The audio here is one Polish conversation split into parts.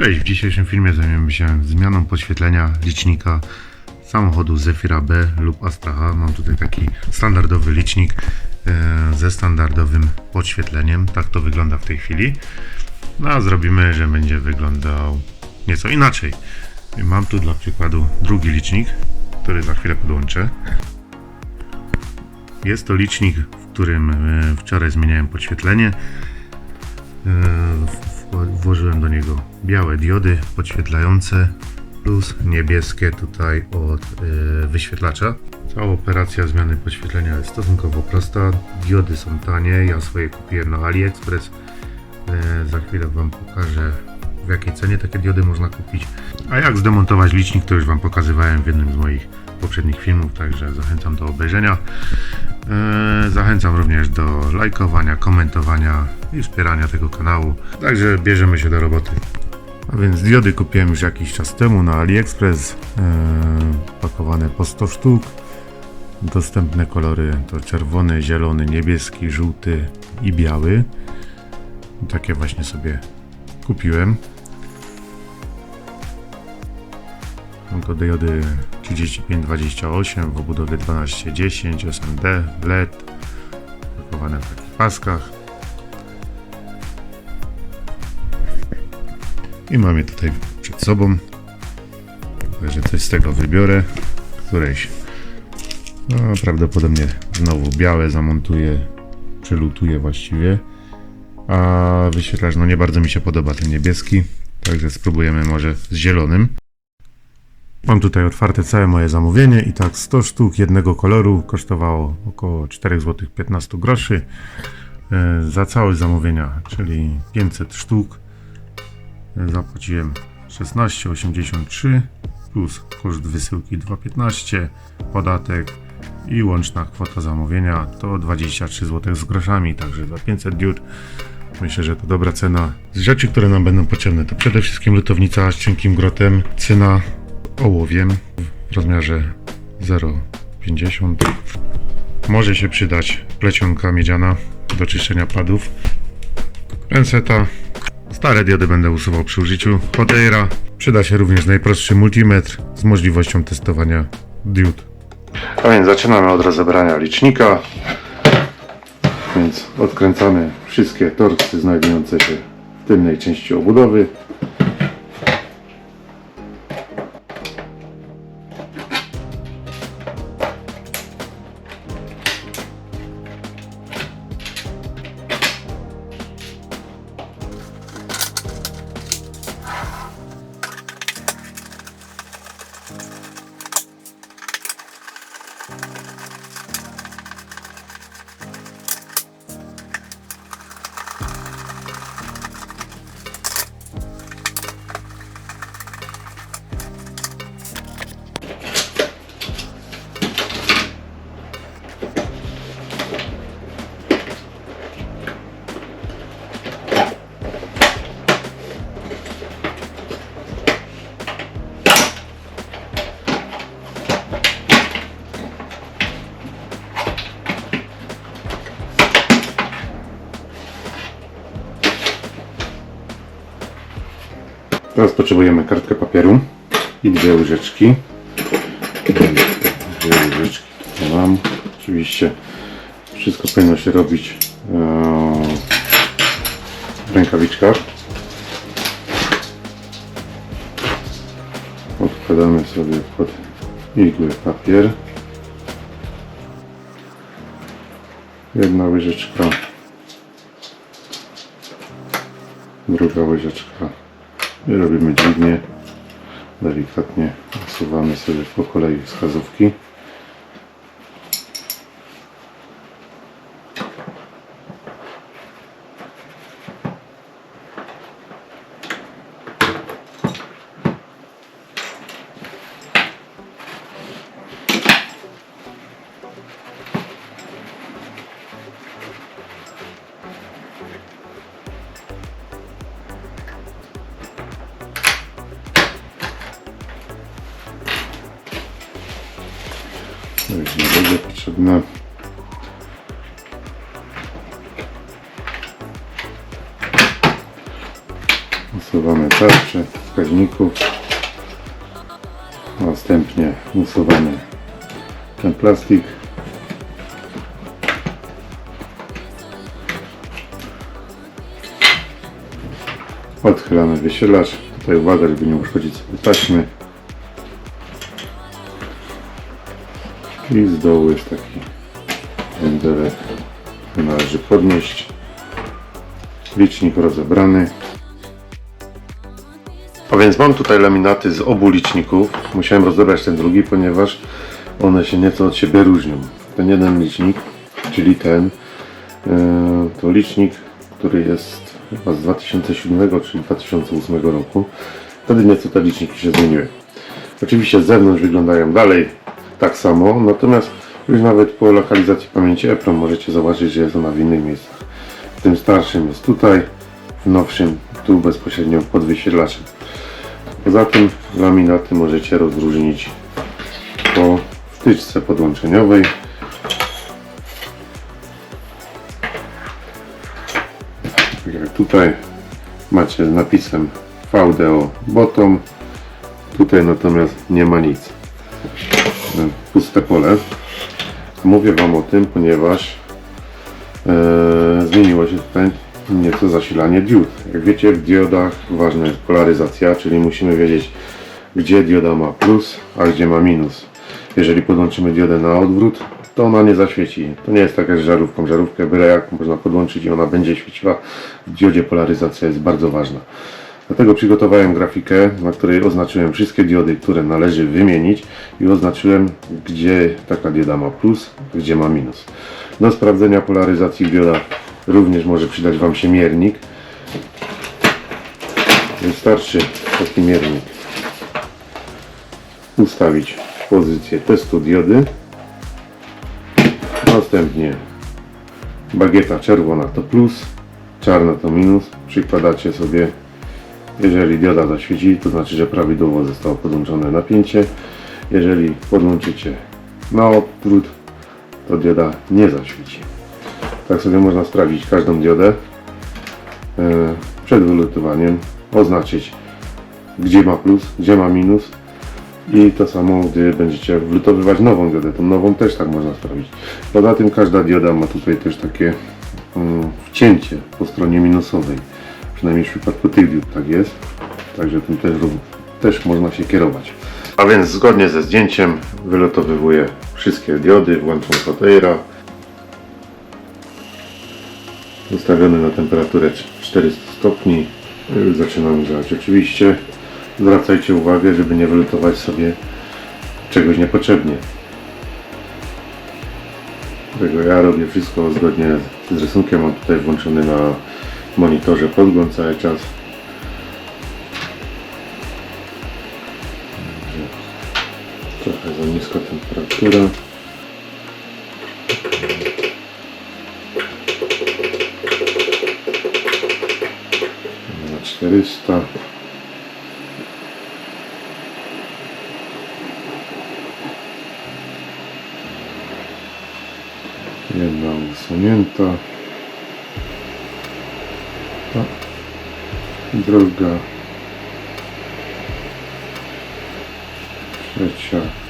Cześć, w dzisiejszym filmie zajmiemy się zmianą podświetlenia licznika samochodu Zefira B lub Astra H. Mam tutaj taki standardowy licznik e, ze standardowym podświetleniem. Tak to wygląda w tej chwili. No a zrobimy, że będzie wyglądał nieco inaczej. Mam tu dla przykładu drugi licznik, który za chwilę podłączę. Jest to licznik, w którym e, wczoraj zmieniałem podświetlenie. Włożyłem do niego białe diody podświetlające plus niebieskie tutaj od e, wyświetlacza. Cała operacja zmiany podświetlenia jest stosunkowo prosta. Diody są tanie, ja swoje kupiłem na AliExpress. E, Za chwilę Wam pokażę w jakiej cenie takie diody można kupić. A jak zdemontować licznik to już Wam pokazywałem w jednym z moich poprzednich filmów, także zachęcam do obejrzenia. E, Zachęcam również do lajkowania, komentowania i wspierania tego kanału. Także bierzemy się do roboty. A więc diody kupiłem już jakiś czas temu na AliExpress. e, Pakowane po 100 sztuk. Dostępne kolory to czerwony, zielony, niebieski, żółty i biały. Takie właśnie sobie kupiłem. Są to diody 3528 w obudowie 1210 SMD LED pakowane w takich paskach. I mam je tutaj przed sobą. Także coś z tego wybiorę. Któreś. No, prawdopodobnie znowu białe zamontuję przylutuję właściwie. A wyświetlacz no nie bardzo mi się podoba ten niebieski. Także spróbujemy może z zielonym Mam tutaj otwarte całe moje zamówienie i tak 100 sztuk jednego koloru kosztowało około 4 zł 15 groszy E, za całość zamówienia, czyli 500 sztuk. E, zapłaciłem 16,83 plus koszt wysyłki 2,15 podatek i łączna kwota zamówienia to 23 zł z groszami, także za 500 diod Myślę, że to dobra cena. Z rzeczy, które nam będą potrzebne, to przede wszystkim lutownica z cienkim grotem, cyna ołowiem w rozmiarze 0,50. Może się przydać plecionka miedziana do czyszczenia padów. Penseta. Stare diody będę usuwał przy użyciu. Podeira. Przyda się również najprostszy multimetr z możliwością testowania diod. A więc zaczynamy od rozebrania licznika. Więc odkręcamy wszystkie torcy znajdujące się w tylnej części obudowy. Teraz potrzebujemy kartkę papieru i dwie łyżeczki. Dwie łyżeczki tutaj mam. Oczywiście wszystko powinno się robić e, w rękawiczkach. Odkładamy sobie pod igły papier. Jedna łyżeczka. Druga łyżeczka. I robimy dźwignię. Delikatnie usuwamy sobie po kolei wskazówki. Już nie będzie potrzebne. Usuwamy tarczę wskaźników. Następnie usuwamy ten plastik. Odchylamy wysielacz. Tutaj uwaga, żeby nie uszkodzić sobie taśmy. I z dołu jest taki wędelek, który należy podnieść. Licznik rozebrany. A więc mam tutaj laminaty z obu liczników. Musiałem rozebrać ten drugi, ponieważ one się nieco od siebie różnią. Ten jeden licznik, czyli ten, yy, to licznik, który jest chyba z 2007 czy 2008 roku. Wtedy nieco te liczniki się zmieniły. Oczywiście z zewnątrz wyglądają dalej tak samo, natomiast już nawet po lokalizacji pamięci EPROM możecie zobaczyć, że jest ona w innych miejscach. W tym starszym jest tutaj, w nowszym tu bezpośrednio pod wysiedlaczem. Poza tym laminaty możecie rozróżnić po wtyczce podłączeniowej. Tak jak tutaj macie z napisem VDO bottom. Tutaj natomiast nie ma nic. Puste pole. Mówię Wam o tym, ponieważ e, zmieniło się tutaj nieco zasilanie diod. Jak wiecie, w diodach ważna jest polaryzacja, czyli musimy wiedzieć, gdzie dioda ma plus, a gdzie ma minus. Jeżeli podłączymy diodę na odwrót, to ona nie zaświeci. To nie jest tak jak z żarówką. Żarówkę byle jak można podłączyć i ona będzie świeciła. W diodzie polaryzacja jest bardzo ważna. Dlatego przygotowałem grafikę, na której oznaczyłem wszystkie diody, które należy wymienić i oznaczyłem, gdzie taka dioda ma plus, gdzie ma minus. Do sprawdzenia polaryzacji w diodach również może przydać Wam się miernik. Wystarczy taki miernik ustawić w pozycję testu diody. Następnie bagieta czerwona to plus, czarna to minus. Przykładacie sobie jeżeli dioda zaświeci, to znaczy, że prawidłowo zostało podłączone napięcie. Jeżeli podłączycie na odwrót, to dioda nie zaświeci. Tak sobie można sprawdzić każdą diodę e, przed wylutowaniem, oznaczyć gdzie ma plus, gdzie ma minus i to samo, gdy będziecie wlutowywać nową diodę, tą nową też tak można sprawdzić. Poza tym każda dioda ma tutaj też takie mm, wcięcie po stronie minusowej. Przynajmniej w przypadku tych diod tak jest. Także tym też, też można się kierować. A więc zgodnie ze zdjęciem wylotowywuję wszystkie diody, włączam Hotera. Ustawiony na temperaturę 400 stopni. Już zaczynam grzać. Oczywiście zwracajcie uwagę, żeby nie wylutować sobie czegoś niepotrzebnie. Dlatego ja robię wszystko zgodnie z rysunkiem. Mam tutaj włączony na monitorze podgląd cały czas. Trochę za niska temperatura. Na 400. Jedna usunięta. Druga. Trzecia.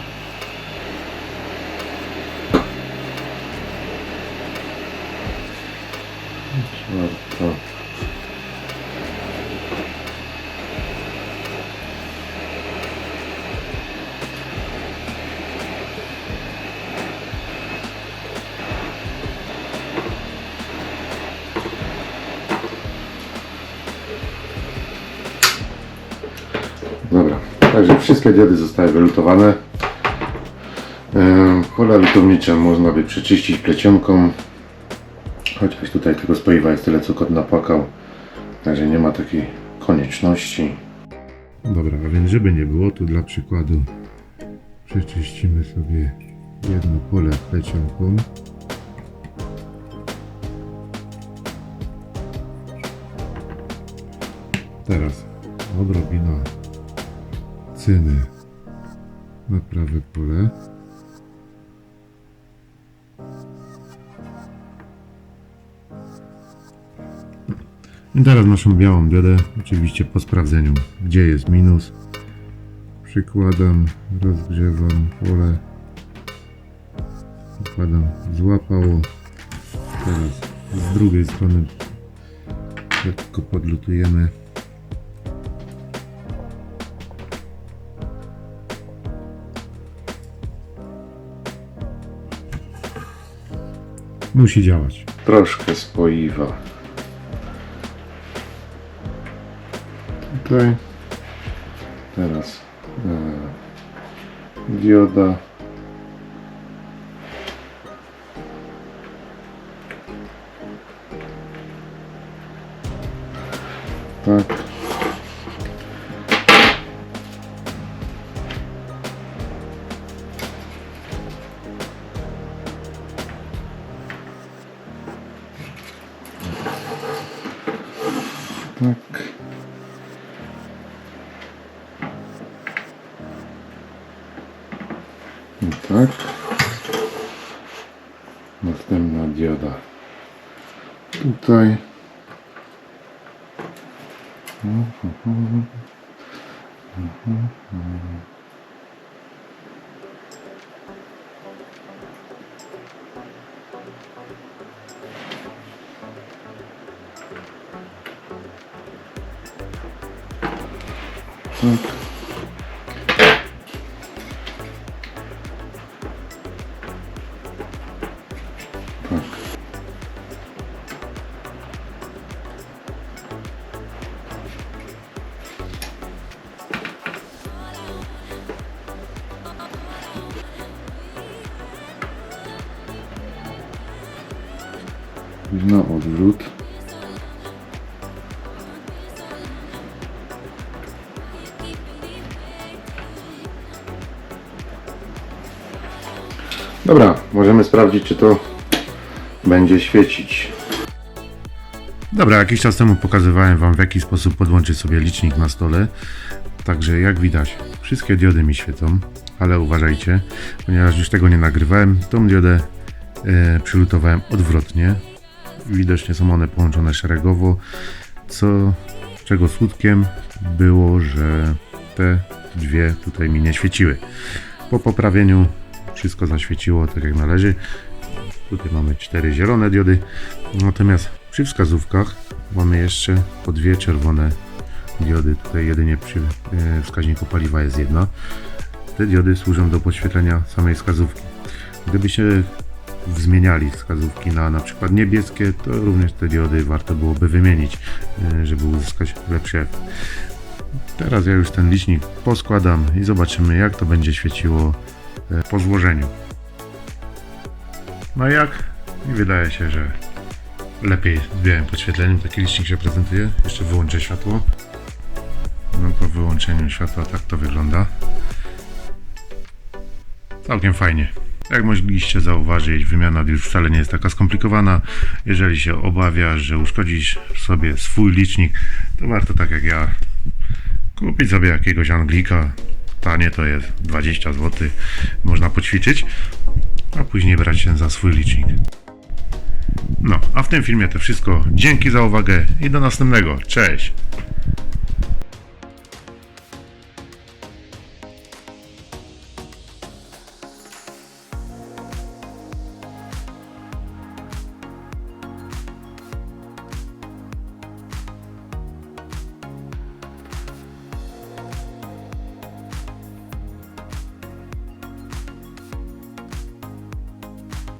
Dobra, także wszystkie diody zostały wylutowane. E, Pola lutownicze można by przeczyścić plecionką. Chociaż tutaj tego spoiwa jest tyle, co kot napłakał. Także nie ma takiej konieczności. Dobra, a więc żeby nie było, to dla przykładu przeczyścimy sobie jedno pole plecionką. Teraz odrobina na prawe pole. I teraz naszą białą diodę, oczywiście po sprawdzeniu, gdzie jest minus. Przykładam, rozgrzewam pole. Przykładam, złapało. Teraz z drugiej strony lekko podlutujemy. Musi działać. Troszkę spoiwa. Tutaj. Teraz e, dioda. Tak. I tak. Następna dioda. Tutaj. Tak. Na odwrót. Dobra, możemy sprawdzić, czy to będzie świecić. Dobra, jakiś czas temu pokazywałem Wam, w jaki sposób podłączyć sobie licznik na stole. Także jak widać, wszystkie diody mi świecą, ale uważajcie, ponieważ już tego nie nagrywałem, tą diodę e, przylutowałem odwrotnie. Widocznie są one połączone szeregowo, co czego skutkiem było, że te dwie tutaj mi nie świeciły. Po poprawieniu wszystko zaświeciło tak jak należy. Tutaj mamy cztery zielone diody, natomiast przy wskazówkach mamy jeszcze po dwie czerwone diody. Tutaj jedynie przy e, wskaźniku paliwa jest jedna. Te diody służą do podświetlenia samej wskazówki. Gdybyście zmieniali wskazówki na na przykład niebieskie, to również te diody warto byłoby wymienić, e, żeby uzyskać lepszy efekt. Teraz ja już ten licznik poskładam i zobaczymy jak to będzie świeciło e, po złożeniu. No jak? I wydaje się, że lepiej z białym podświetleniem taki licznik się prezentuje. Jeszcze wyłączę światło. No po wyłączeniu światła tak to wygląda. Całkiem fajnie. Jak mogliście zauważyć, wymiana już wcale nie jest taka skomplikowana. Jeżeli się obawiasz, że uszkodzisz sobie swój licznik, to warto tak jak ja kupić sobie jakiegoś Anglika. Tanie to jest 20 zł. Można poćwiczyć, a później brać się za swój licznik. No, a w tym filmie to wszystko. Dzięki za uwagę i do następnego. Cześć!